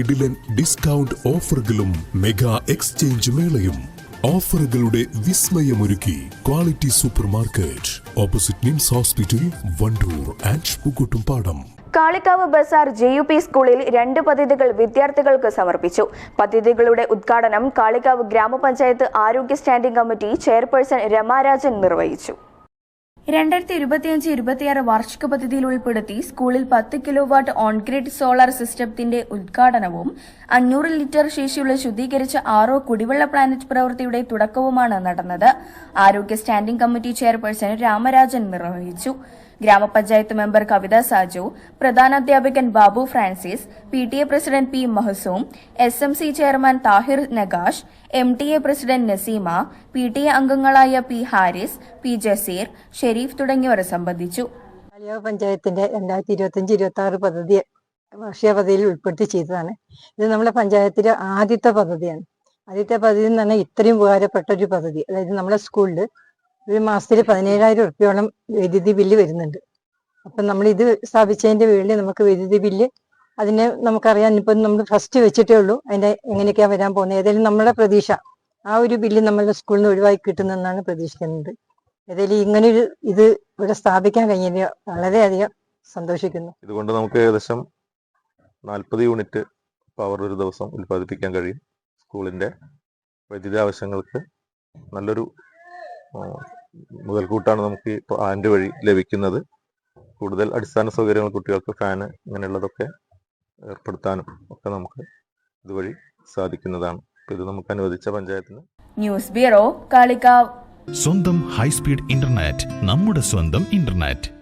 കിടിലൻ ഡിസ്കൗണ്ട് ഓഫറുകളും mega exchange മേളയും. ഓഫറുകളുടെ വിസ്മയമൊരുക്കി quality super market opposite Nims hospital Wandoor and Pookkottumpadam Kalikavu Bazar J U P സ്കൂളിൽ രണ്ട് പദ്ധതികൾ വിദ്യാർത്ഥികൾക്ക് സമർപ്പിച്ചു. പദ്ധതികളുടെ ഉദ്ഘാടനം കാളിക്കാവ് ഗ്രാമപഞ്ചായത്ത് ആരോഗ്യ സ്റ്റാൻഡിംഗ് കമ്മിറ്റി ചെയർപേഴ്സൺ രമാരാജൻ നിർവഹിച്ചു. രണ്ടായിരത്തി ഇരുപത്തിയഞ്ച് ഇരുപത്തിയാറ് വാർഷിക പദ്ധതിയിൽ ഉൾപ്പെടുത്തി സ്കൂളിൽ പത്ത് കിലോ വാട്ട് ഓൺഗ്രിഡ് സോളാർ സിസ്റ്റത്തിന്റെ ഉദ്ഘാടനവും അഞ്ഞൂറ് ലിറ്റർ ശേഷിയുള്ള ശുദ്ധീകരിച്ച ആറോ കുടിവെള്ള പ്ലാനറ്റ് പ്രവൃത്തിയുടെ തുടക്കവുമാണ് നടന്നത്. ആരോഗ്യ സ്റ്റാൻഡിംഗ് കമ്മിറ്റി ചെയർപേഴ്സൺ രാമരാജൻ നിർവഹിച്ചു. ഗ്രാമപഞ്ചായത്ത് member Kavitha Saju പ്രധാനാധ്യാപകൻ Babu Francis P T A president P Mahasoom S M C chairman Thahir Nagash M T A president Naseema P T A അംഗങ്ങളായ പി ഹാരിസ് പി ജസീർ ഷെരീഫ് തുടങ്ങിയവർ സംബന്ധിച്ചു. പഞ്ചായത്തിന്റെ രണ്ടായിരത്തി ഇരുപത്തിയഞ്ച് ഇരുപത്തി ആറ് പദ്ധതി വാർഷിക പദ്ധതിയിൽ ഉൾപ്പെടുത്തി ചെയ്തതാണ്. ഇത് നമ്മുടെ പഞ്ചായത്തിലെ ആദ്യത്തെ പദ്ധതിയാണ്. ആദ്യത്തെ പദ്ധതി എന്ന് പറഞ്ഞാൽ ഇത്രയും ഉപകാരപ്പെട്ട ഒരു പദ്ധതി. അതായത് നമ്മുടെ സ്കൂളിൽ ഒരു മാസത്തിൽ പതിനേഴായിരം ഉറുപ്പ്യോളം വൈദ്യുതി ബില്ല് വരുന്നുണ്ട്. അപ്പം നമ്മൾ ഇത് സ്ഥാപിച്ചതിന്റെ വീട്ടിൽ നമുക്ക് വൈദ്യുതി ബില്ല് അതിനെ നമുക്കറിയാൻ ഇപ്പം നമ്മൾ ഫസ്റ്റ് വെച്ചിട്ടേ ഉള്ളൂ. അതിന്റെ എങ്ങനെയൊക്കെയാണ് വരാൻ പോകുന്നത്? ഏതായാലും നമ്മുടെ പ്രതീക്ഷ ആ ഒരു ബില്ല് നമ്മളുടെ സ്കൂളിൽ നിന്ന് ഒഴിവാക്കി കിട്ടുന്നെന്നാണ് പ്രതീക്ഷിക്കുന്നത്. ഏതായാലും ഇങ്ങനൊരു ഇത് ഇവിടെ സ്ഥാപിക്കാൻ കഴിഞ്ഞതിൽ വളരെയധികം സന്തോഷിക്കുന്നു. ഇതുകൊണ്ട് നമുക്ക് ഏകദേശം നാൽപ്പത് യൂണിറ്റ് പവർ ഒരു ദിവസം ഉൽപ്പാദിപ്പിക്കാൻ കഴിയും സ്കൂളിന്റെ വൈദ്യുതി ആവശ്യങ്ങൾക്ക് നല്ലൊരു മുതൽക്കൂട്ടാണ് നമുക്ക് ഈ പ്ലാന്റ് വഴി ലഭിക്കുന്നത്. കൂടുതൽ അടിസ്ഥാന സൗകര്യങ്ങൾ കുട്ടികൾക്ക് ഫാന് ഇങ്ങനെയുള്ളതൊക്കെ ഏർപ്പെടുത്താനും ഒക്കെ നമുക്ക് ഇതുവഴി സാധിക്കുന്നതാണ്. ഇത് നമുക്ക് അനുവദിച്ച പഞ്ചായത്തിന്. ന്യൂസ് ബ്യൂറോ കാളിക്കാവ് സ്വന്തം ഹൈസ്പീഡ് ഇന്റർനെറ്റ് നമ്മുടെ സ്വന്തം ഇന്റർനെറ്റ്.